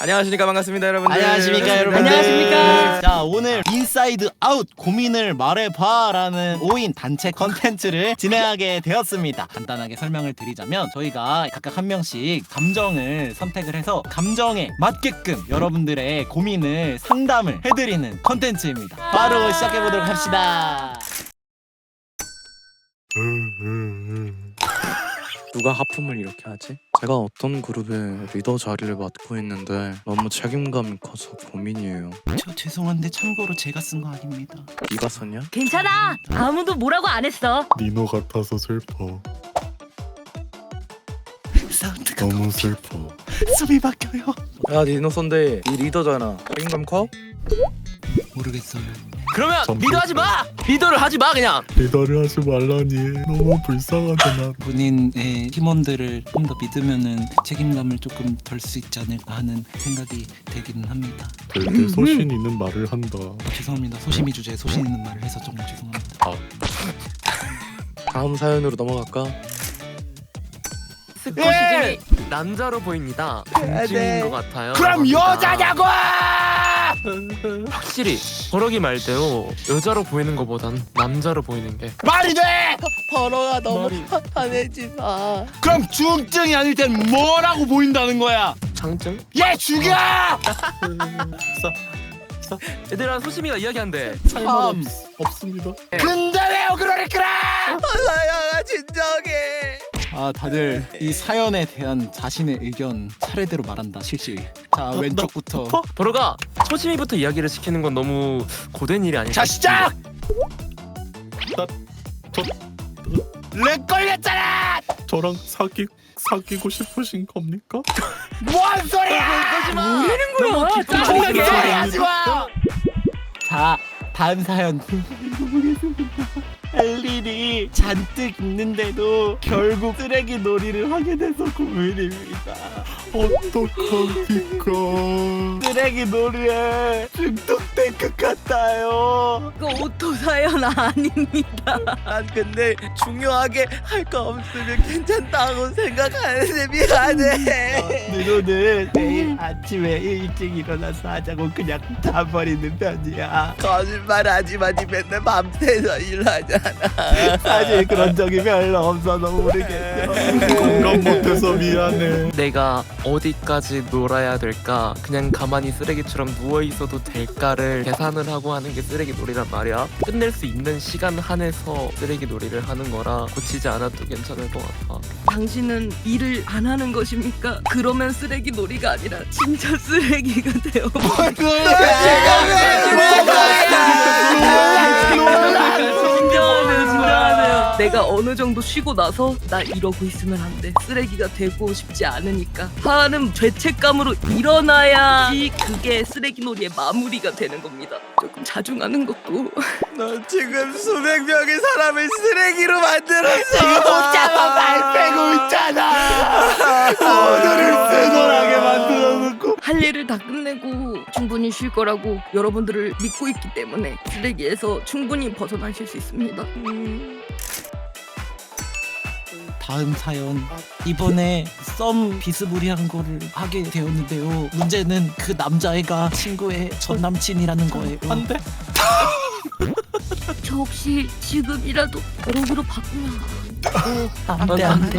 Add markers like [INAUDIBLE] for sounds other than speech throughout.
안녕하십니까 반갑습니다 여러분들. 안녕하십니까 여러분. 안녕하십니까. 자 오늘 인사이드 아웃 고민을 말해봐라는 5인 단체 컨텐츠를 진행하게 되었습니다. 간단하게 설명을 드리자면 저희가 각각 한 명씩 감정을 선택을 해서 감정에 맞게끔 여러분들의 고민을 상담을 해드리는 컨텐츠입니다. 바로 시작해 보도록 합시다. 누가 하품을 이렇게 하지? 제가 어떤 그룹의 리더 자리를 맡고 있는데 너무 책임감이 커서 고민이에요. 저 죄송한데 참고로 제가 쓴 거 아닙니다. 네가 썼냐? 괜찮아. 아무도 뭐라고 안 했어. 니노 같아서 슬퍼. 사운드가 너무 슬퍼. 숨이 막혀요. 야 니노 선대 이 리더잖아. 책임감 커? 모르겠어요. 그러면 전 리더 하지 마. 리더를 하지 마 그냥. 리더를 하지 말라니. 너무 불쌍하잖아. 본인의 팀원들을 좀 더 믿으면은 책임감을 조금 덜 수 있지 않을까 하는 생각이 들기는 합니다. 되게 소신 있는 말을 한다. 어, 죄송합니다. 소심이 주제에 소신 있는 말을 해서 정말 죄송합니다. [LAUGHS] 다음 사연으로 넘어갈까? 스쿼시즘이 남자로 보입니다. 중인 것 같아요. 그럼 여자냐고! 확실히 버럭이 말대로 여자로 보이는 것보단 남자로 보이는 게 말이 돼. 버러가 너무 화내지 마. 그럼 중증이 아닐 땐 뭐라고 보인다는 거야? 장점? 얘 죽여! [LAUGHS] 얘들아 소심이가 이야기한대. 참 없습니다. 근데 왜 그러니까? 나야 진정해. 아 다들 이 사연에 대한 자신의 의견 차례대로 말한다 실실. 자 왼쪽부터 버럭아 소심이부터 이야기를 시키는 건 너무 고된 일이 아닐까? 자 시작. 나- 저- 렉 걸렸잖아. 저랑 사귀 사귀고 싶으신 겁니까? 뭔 소리야? 하지 마. 너무 무슨 기쁘게 소리 하지 마. 자 다음 사연. 할 일이 잔뜩 있는데도 결국 쓰레기 놀이를 하게 돼서 고민입니다. 어떡합니까? 쓰레기 놀이에 중독된 것 같아요. 이거 오토 사연 아닙니다. 난 근데 중요하게 할 거 없으면 괜찮다고 생각하는데 미안해. 누노는 매일 아침에 일찍 일어나서 하자고 그냥 다 버리는 편이야. 거짓말하지 마. 니 맨날 밤새서 일하잖아. 사실 그런 적이 별로 없어서 모르겠어. 공감 못해서 미안해. 내가 어디까지 놀아야 될까? 그냥 가만히 쓰레기처럼 누워 있어도 될까를 계산을 하고 하는 게 쓰레기 놀이란 말이야. 끝낼 수 있는 시간 한에서 쓰레기 놀이를 하는 거라 고치지 않아도 괜찮을 것 같아. 당신은 일을 안 하는 것입니까? 그러면 쓰레기 놀이가 아니라 진짜 쓰레기가 되어. 진정 내가 어느 정도 쉬고 나서 나 이러고 있으면 안 돼. 쓰레기가 되고 싶지 않으니까 하는 죄책감으로 일어나야지 그게 쓰레기 놀이의 마무리가 되는 겁니다. 조금 자중하는 것도 [LAUGHS] 너 지금 수백 명의 사람을 쓰레기로 만들었어. 혼자만 말 빼고 있잖아. 오늘을 쓰노하게 만들어 놓고 할 일을 다 끝내고 충분히 쉴 거라고 여러분들을 믿고 있기 때문에 쓰레기에서 충분히 벗어나실 수 있습니다. 음. 다음 사연. 이번에 썸 비스무리한 거를 하게 되었는데요. 문제는 그 남자애가 친구의 전 남친이라는 거예요. 안돼 [LAUGHS] 저 혹시 지금이라도 여기로 바꾸면 안돼 안돼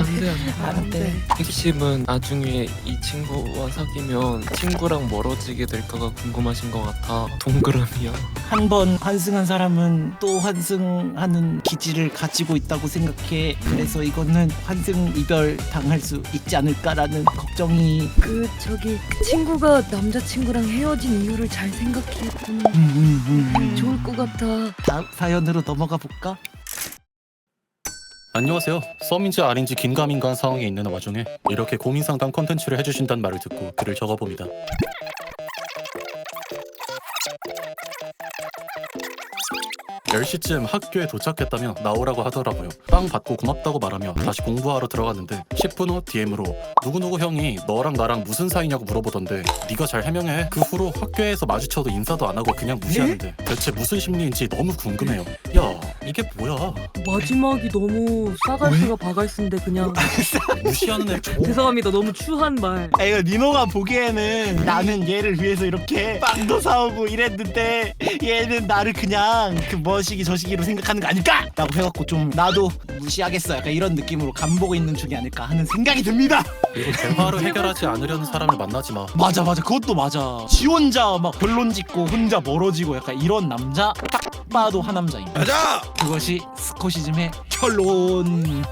안돼 핵심은 나중에 이 친구와 사귀면 친구랑 멀어지게 될까가 궁금하신 것 같아. 동그라미야. 한 번 환승한 사람은 또 환승하는 기질을 가지고 있다고 생각해 그래서 이거는 환승 이별 당할 수 있지 않을까라는 걱정이 그 저기 그 친구가 남자친구랑 헤어진 이유를 잘 생각해 보면 음, 음, 음, 음. 것 같아. 다음 사연으로 넘어가 볼까? 안녕하세요. 썸인지 아닌지 긴가민가한 상황에 있는 와중에 이렇게 고민 상담 콘텐츠를 해주신다는 말을 듣고 글을 적어봅니다. 10시쯤 학교에 도착했다며 나오라고 하더라고요. 빵 받고 고맙다고 말하며 다시 공부하러 들어갔는데 10분 후 DM으로 누구누구 형이 너랑 나랑 무슨 사이냐고 물어보던데 네가 잘 해명해. 그 후로 학교에서 마주쳐도 인사도 안 하고 그냥 무시하는데 대체 무슨 심리인지 너무 궁금해요. 야, 이게 뭐야? 마지막이 너무 싸갈수가 바갈수인데 그냥 [LAUGHS] 무시하는 애 줘. 죄송합니다 너무 추한 말 아, 이거 니노가 보기에는 나는 얘를 위해서 이렇게 빵도 사오고 이랬는데 얘는 나를 그냥 그뭐 시기 저시기로 생각하는 거 아닐까? 라고 해갖고 좀 나도 무시하겠어. 약간 이런 느낌으로 간보고 있는 중이 아닐까 하는 생각이 듭니다. 그리고 대화로 해결하지 않으려는 사람을 만나지 마. 맞아 맞아. 그것도 맞아. 지 혼자 막 결론 짓고 혼자 멀어지고 약간 이런 남자 딱 봐도 하남자임 가자! 그것이 스코시즘의 결론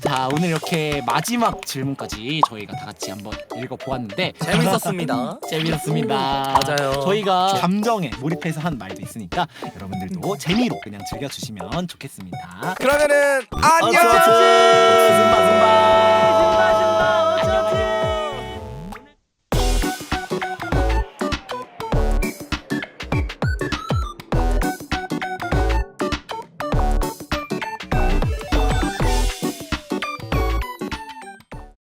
자 오늘 이렇게 마지막 질문까지 저희가 다 같이 한번 읽어보았는데 재밌었습니다. [LAUGHS] 재밌었습니다. 맞아요. 저희가 감정에 몰입해서 한 말도 있으니까 여러분들도 재미로 그냥 즐겨주시면 좋겠습니다. 그러면은 안녕! 어서 줌바 줌바